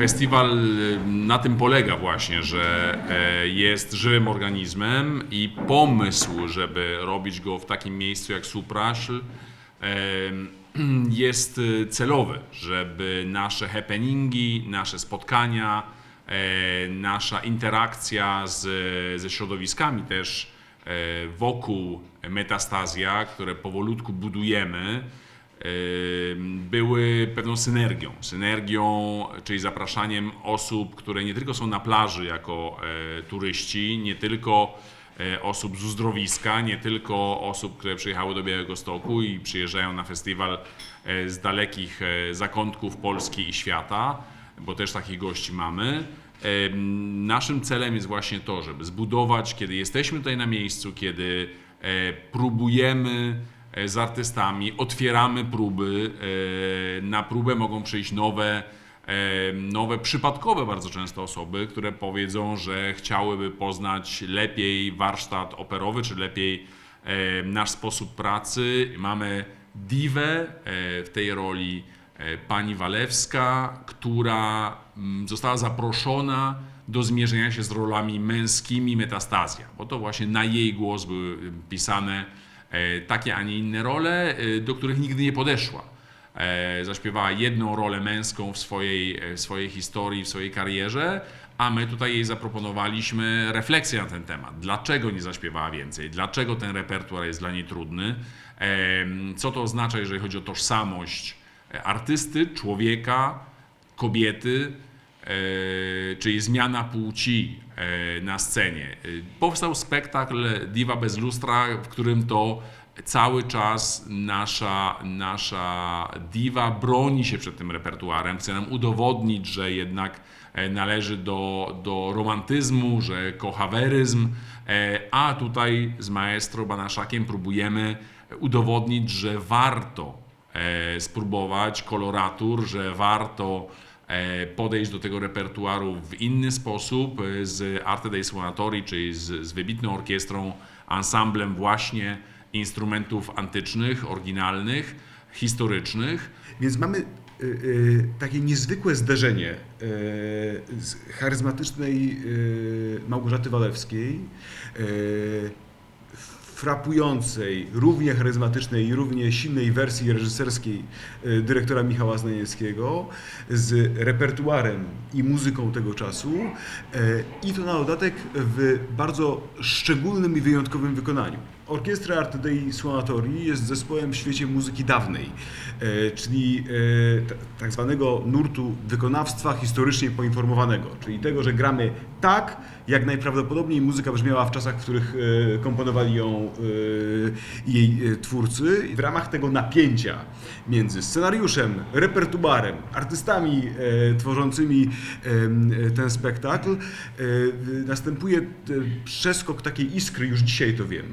Festiwal y, na tym polega właśnie, że e, jest żywym organizmem i pomysł, żeby robić go w takim miejscu jak Suprasl e, jest y, celowy, żeby nasze happeningi, nasze spotkania, e, nasza interakcja z, ze środowiskami też e, wokół metastazja, które powolutku budujemy, były pewną synergią. Synergią, czyli zapraszaniem osób, które nie tylko są na plaży jako e, turyści, nie tylko e, osób z uzdrowiska, nie tylko osób, które przyjechały do Białego Stoku i przyjeżdżają na festiwal e, z dalekich zakątków Polski i świata, bo też takich gości mamy. Naszym celem jest właśnie to, żeby zbudować, kiedy jesteśmy tutaj na miejscu, kiedy próbujemy z artystami, otwieramy próby. e, Na próbę mogą przyjść nowe, e, nowe przypadkowe bardzo często osoby, które powiedzą, że chciałyby poznać lepiej warsztat operowy, czy lepiej e, nasz sposób pracy. Mamy diwę e, w tej roli e, pani Walewska, która mm, została zaproszona do zmierzenia się z rolami męskimi metastazja, bo to właśnie na jej głos były pisane e, takie, a nie inne role, e, do których nigdy nie podeszła. E, Zaśpiewała jedną rolę męską w swojej, e, w swojej historii, w swojej karierze, a my tutaj jej zaproponowaliśmy refleksję na ten temat. Dlaczego nie zaśpiewała więcej? Dlaczego ten repertuar jest dla niej trudny? Co to oznacza, jeżeli chodzi o tożsamość e, artysty, człowieka, kobiety, e, czyli zmiana płci e, na scenie. E, Powstał spektakl Diwa bez lustra, w którym to cały czas nasza, nasza diwa broni się przed tym repertuarem, chce nam udowodnić, że jednak e, należy do, do romantyzmu, że kocha weryzm, e, a tutaj z maestro Banaszakiem próbujemy udowodnić, że warto e, spróbować koloratur, że warto e, podejść do tego repertuaru w inny sposób e, z Arte dei Suonatori, czyli z, z wybitną orkiestrą, ansamblem właśnie instrumentów antycznych, oryginalnych, historycznych. Więc mamy y, takie niezwykłe zderzenie z charyzmatycznej Małgorzaty Walewskiej, frapującej, równie charyzmatycznej i równie silnej wersji reżyserskiej y, dyrektora Michała Znanieckiego z repertuarem i muzyką tego czasu y, i to na dodatek w bardzo szczególnym i wyjątkowym wykonaniu. Orkiestra Arte dei Suonatori jest zespołem w świecie muzyki dawnej, e, czyli e, tak zwanego nurtu wykonawstwa historycznie poinformowanego, czyli tego, że gramy tak, jak najprawdopodobniej muzyka brzmiała w czasach, w których e, komponowali ją e, jej e, twórcy, w ramach tego napięcia między scenariuszem, repertuarem, artystami e, tworzącymi ten spektakl, następuje przeskok takiej iskry, już dzisiaj to wiem,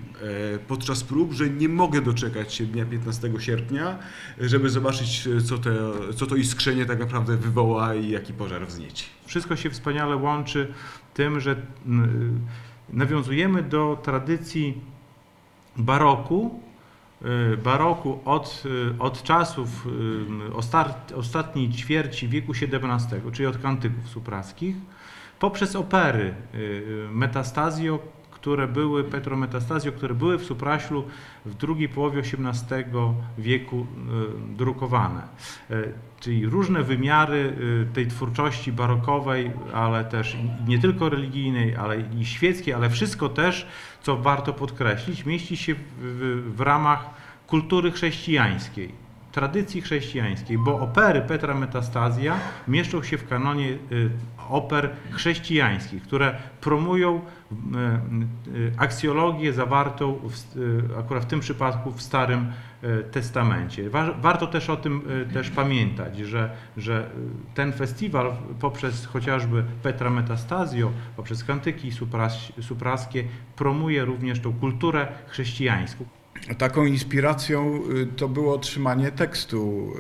podczas prób, że nie mogę doczekać się dnia 15 sierpnia, żeby zobaczyć, co, te, co to iskrzenie tak naprawdę wywoła i jaki pożar wznieci. Wszystko się wspaniale łączy tym, że mm, nawiązujemy do tradycji baroku, y, baroku od, y, od czasów y, ostat- ostatniej ćwierci wieku XVII, czyli od kantyków supraskich, poprzez opery Metastazio, które były, Petro Metastazio, które były w Supraślu w drugiej połowie XVIII wieku y, drukowane. Y, Czyli różne wymiary y, tej twórczości barokowej, ale też nie tylko religijnej, ale i świeckiej, ale wszystko też, co warto podkreślić, mieści się w, w ramach kultury chrześcijańskiej, tradycji chrześcijańskiej, bo opery Petra Metastazja mieszczą się w kanonie y, oper chrześcijańskich, które promują y, y, aksjologię zawartą w, akurat w tym przypadku w Starym Testamencie. Wa- Warto też o tym też pamiętać, że, że ten festiwal poprzez chociażby Petra Metastazio, poprzez kantyki supras, supraskie promuje również tą kulturę chrześcijańską. Taką inspiracją y, to było otrzymanie tekstu,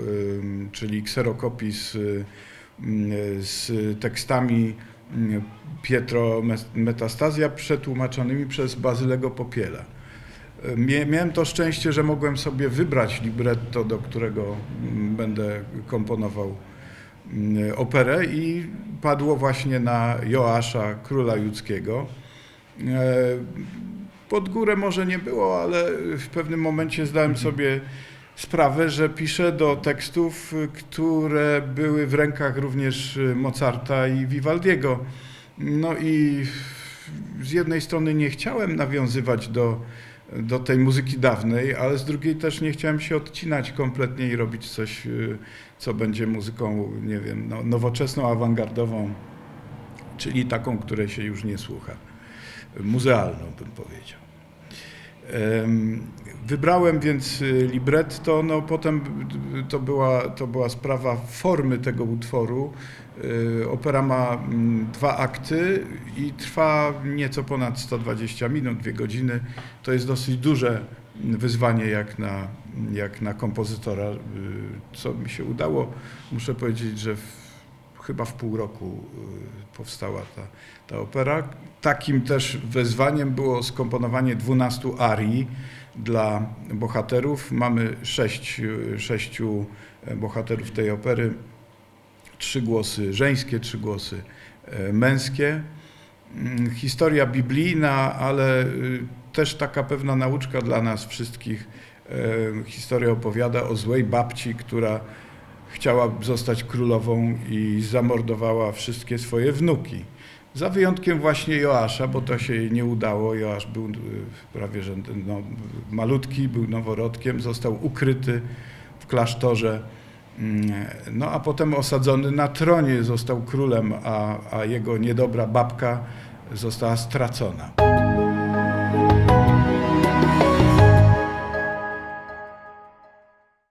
czyli kserokopii z, y, z tekstami y, Pietro Metastazja przetłumaczonymi przez Bazylego Popiela. Y, Miałem to szczęście, że mogłem sobie wybrać libretto, do którego mm, będę komponował operę i padło właśnie na Joasza, króla judzkiego. Pod górę może nie było, ale w pewnym momencie zdałem sobie sprawę, że piszę do tekstów, które były w rękach również Mozarta i Vivaldiego. No i z jednej strony nie chciałem nawiązywać do, do tej muzyki dawnej, ale z drugiej też nie chciałem się odcinać kompletnie i robić coś, y, co będzie muzyką, nie wiem, no, nowoczesną, awangardową, czyli taką, której się już nie słucha. Muzealną bym powiedział. Em, Wybrałem więc y, libretto, no potem to była, to była sprawa formy tego utworu. Y, Opera ma mm, dwa akty i trwa nieco ponad 120 minut, dwie godziny. To jest dosyć duże wyzwanie jak na, jak na kompozytora, y, co mi się udało. Muszę powiedzieć, że w, chyba w pół roku y, powstała ta, ta opera. Takim też wyzwaniem było skomponowanie 12 arii dla bohaterów. Mamy sześć, y, sześciu e, bohaterów tej opery. Trzy głosy żeńskie, trzy głosy e, męskie. Mm, Historia biblijna, ale y, też taka pewna nauczka dla nas wszystkich. E, Historia opowiada o złej babci, która chciała zostać królową i zamordowała wszystkie swoje wnuki. Za wyjątkiem właśnie Joasza, bo to się jej nie udało. Joasz był y, prawie że no, malutki, był noworodkiem, został ukryty w klasztorze. Mm, No a potem osadzony na tronie, został królem, a, a jego niedobra babka została stracona.